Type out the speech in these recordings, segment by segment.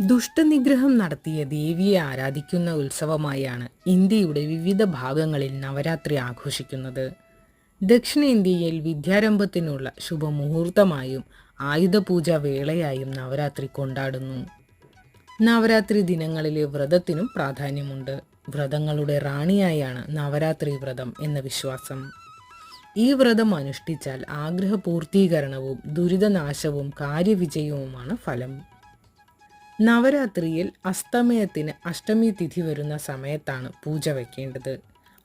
ദുഷ്ടനിഗ്രഹം നടത്തിയ ദേവിയെ ആരാധിക്കുന്ന ഉത്സവമായാണ് ഇന്ത്യയുടെ വിവിധ ഭാഗങ്ങളിൽ നവരാത്രി ആഘോഷിക്കുന്നത്. ദക്ഷിണേന്ത്യയിൽ വിദ്യാരംഭത്തിനുള്ള ശുഭമുഹൂർത്തമായും ആയുധപൂജ വേളയായും നവരാത്രി കൊണ്ടാടുന്നു. നവരാത്രി ദിനങ്ങളിലെ വ്രതത്തിനും പ്രാധാന്യമുണ്ട്. വ്രതങ്ങളുടെ റാണിയായാണ് നവരാത്രി വ്രതം എന്ന വിശ്വാസം. ഈ വ്രതം അനുഷ്ഠിച്ചാൽ ആഗ്രഹപൂർത്തീകരണവും ദുരിതനാശവും കാര്യവിജയവുമാണ് ഫലം. നവരാത്രിയിൽ അസ്തമയത്തിന് അഷ്ടമി തിഥി വരുന്ന സമയത്താണ് പൂജ വയ്ക്കേണ്ടത്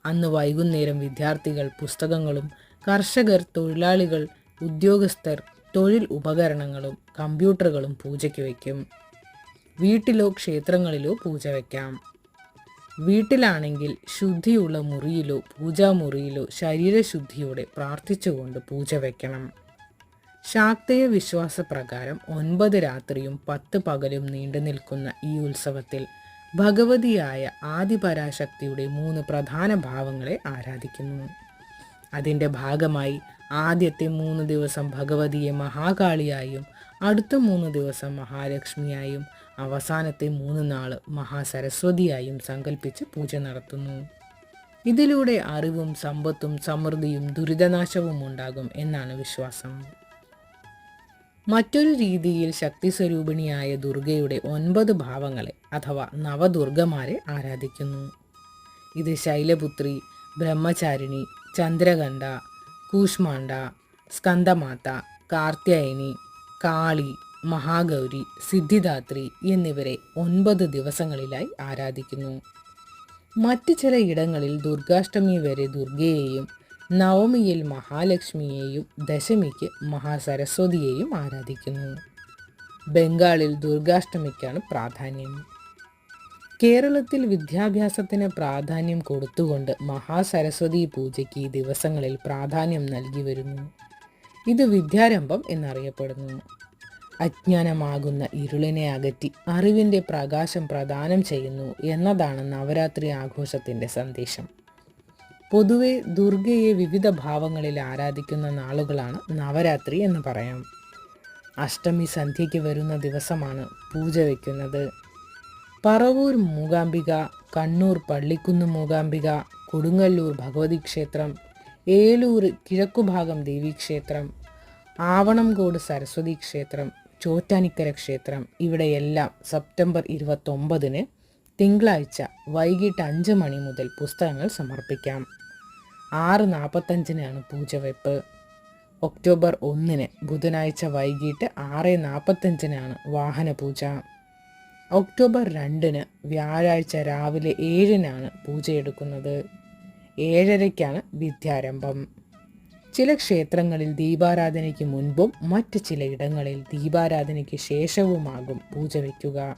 അന്ന് വൈകുന്നേരം വിദ്യാർത്ഥികൾ പുസ്തകങ്ങളും കർഷകർ തൊഴിലാളികൾ ഉദ്യോഗസ്ഥർ തൊഴിൽ ഉപകരണങ്ങളും കമ്പ്യൂട്ടറുകളും പൂജയ്ക്ക് വയ്ക്കും വീട്ടിലോ ക്ഷേത്രങ്ങളിലോ പൂജ വയ്ക്കാം വീട്ടിലാണെങ്കിൽ ശുദ്ധിയുള്ള മുറിയിലോ പൂജാമുറിയിലോ ശരീരശുദ്ധിയോടെ പ്രാർത്ഥിച്ചുകൊണ്ട് പൂജ വയ്ക്കണം ശാക്തേയ വിശ്വാസപ്രകാരം ഒൻപത് രാത്രിയും പത്ത് പകലും നീണ്ടു നിൽക്കുന്ന ഈ ഉത്സവത്തിൽ ഭഗവതിയായ ആദിപരാശക്തിയുടെ മൂന്ന് പ്രധാന ഭാവങ്ങളെ ആരാധിക്കുന്നു. അതിന്റെ ഭാഗമായി ആദ്യത്തെ മൂന്ന് ദിവസം ഭഗവതിയെ മഹാകാളിയായും അടുത്ത മൂന്ന് ദിവസം മഹാലക്ഷ്മിയായും അവസാനത്തെ മൂന്ന് നാൾ മഹാസരസ്വതിയായും സങ്കല്പിച്ച് പൂജ നടത്തുന്നു. ഇതിലൂടെ അറിവും സമ്പത്തും സമൃദ്ധിയും ദുരിതനാശവും ഉണ്ടാകും എന്നാണ് വിശ്വാസം. മറ്റൊരു രീതിയിൽ ശക്തി സ്വരൂപിണിയായ ദുർഗയുടെ ഒൻപത് ഭാവങ്ങളെ അഥവാ നവദുർഗമാരെ ആരാധിക്കുന്നു. ഇത് ശൈലപുത്രി ബ്രഹ്മചാരിണി ചന്ദ്രകണ്ഠ കൂഷ്മാണ്ഡ സ്കന്ദമാത കാർത്യായനി കാളി മഹാഗൗരി സിദ്ധിദാത്രി എന്നിവരെ ഒൻപത് ദിവസങ്ങളിലായി ആരാധിക്കുന്നു. മറ്റ് ചില ഇടങ്ങളിൽ ദുർഗാഷ്ടമി വരെ ദുർഗയെയും നവമിയിൽ മഹാലക്ഷ്മിയെയും ദശമിക്ക് മഹാസരസ്വതിയെയും ആരാധിക്കുന്നു. ബംഗാളിൽ ദുർഗാഷ്ടമിക്കാണ് പ്രാധാന്യം. കേരളത്തിൽ വിദ്യാഭ്യാസത്തിന് പ്രാധാന്യം കൊടുത്തുകൊണ്ട് മഹാസരസ്വതി പൂജയ്ക്ക് ഈ ദിവസങ്ങളിൽ പ്രാധാന്യം നൽകി വരുന്നു. ഇത് വിദ്യാരംഭം എന്നറിയപ്പെടുന്നു. അജ്ഞാനമാകുന്ന ഇരുളിനെ അകറ്റി അറിവിന്റെ പ്രകാശം പ്രദാനം ചെയ്യുന്നു എന്നതാണ് നവരാത്രി ആഘോഷത്തിന്റെ സന്ദേശം. പൊതുവെ ദുർഗയെ വിവിധ ഭാവങ്ങളിൽ ആരാധിക്കുന്ന നാളുകളാണ് നവരാത്രി എന്ന് പറയാം. അഷ്ടമി സന്ധ്യയ്ക്ക് വരുന്ന ദിവസമാണ് പൂജ വയ്ക്കുന്നത് പറവൂർ മൂകാംബിക കണ്ണൂർ പള്ളിക്കുന്ന് മൂകാംബിക കൊടുങ്ങല്ലൂർ ഭഗവതി ക്ഷേത്രം ഏലൂർ കിഴക്കുഭാഗം ദേവീക്ഷേത്രം ആവണംകോട് സരസ്വതി ക്ഷേത്രം ചോറ്റാനിക്കര ക്ഷേത്രം ഇവിടെയെല്ലാം സെപ്റ്റംബർ ഇരുപത്തൊമ്പതിന് തിങ്കളാഴ്ച വൈകിട്ട് അഞ്ച് മണി മുതൽ പുസ്തകങ്ങൾ സമർപ്പിക്കാം. ആറ് നാൽപ്പത്തഞ്ചിനാണ് പൂജവെപ്പ്. ഒക്ടോബർ ഒന്നിന് ബുധനാഴ്ച വൈകിട്ട് ആറ് നാൽപ്പത്തഞ്ചിനാണ് വാഹന പൂജ ഒക്ടോബർ രണ്ടിന് വ്യാഴാഴ്ച രാവിലെ ഏഴിനാണ് പൂജയെടുക്കുന്നത്. ഏഴരയ്ക്കാണ് വിദ്യാരംഭം. ചില ക്ഷേത്രങ്ങളിൽ ദീപാരാധനയ്ക്ക് മുൻപും മറ്റ് ചിലയിടങ്ങളിൽ ദീപാരാധനയ്ക്ക് ശേഷവുമാകും പൂജ വയ്ക്കുക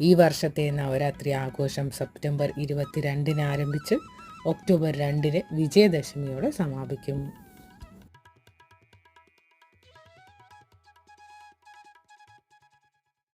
ഈ വർഷത്തെ നവരാത്രി ആഘോഷം സെപ്റ്റംബർ ഇരുപത്തിരണ്ടിന് ആരംഭിച്ച് ഒക്ടോബർ രണ്ടിന് വിജയദശമിയോടെ സമാപിക്കും.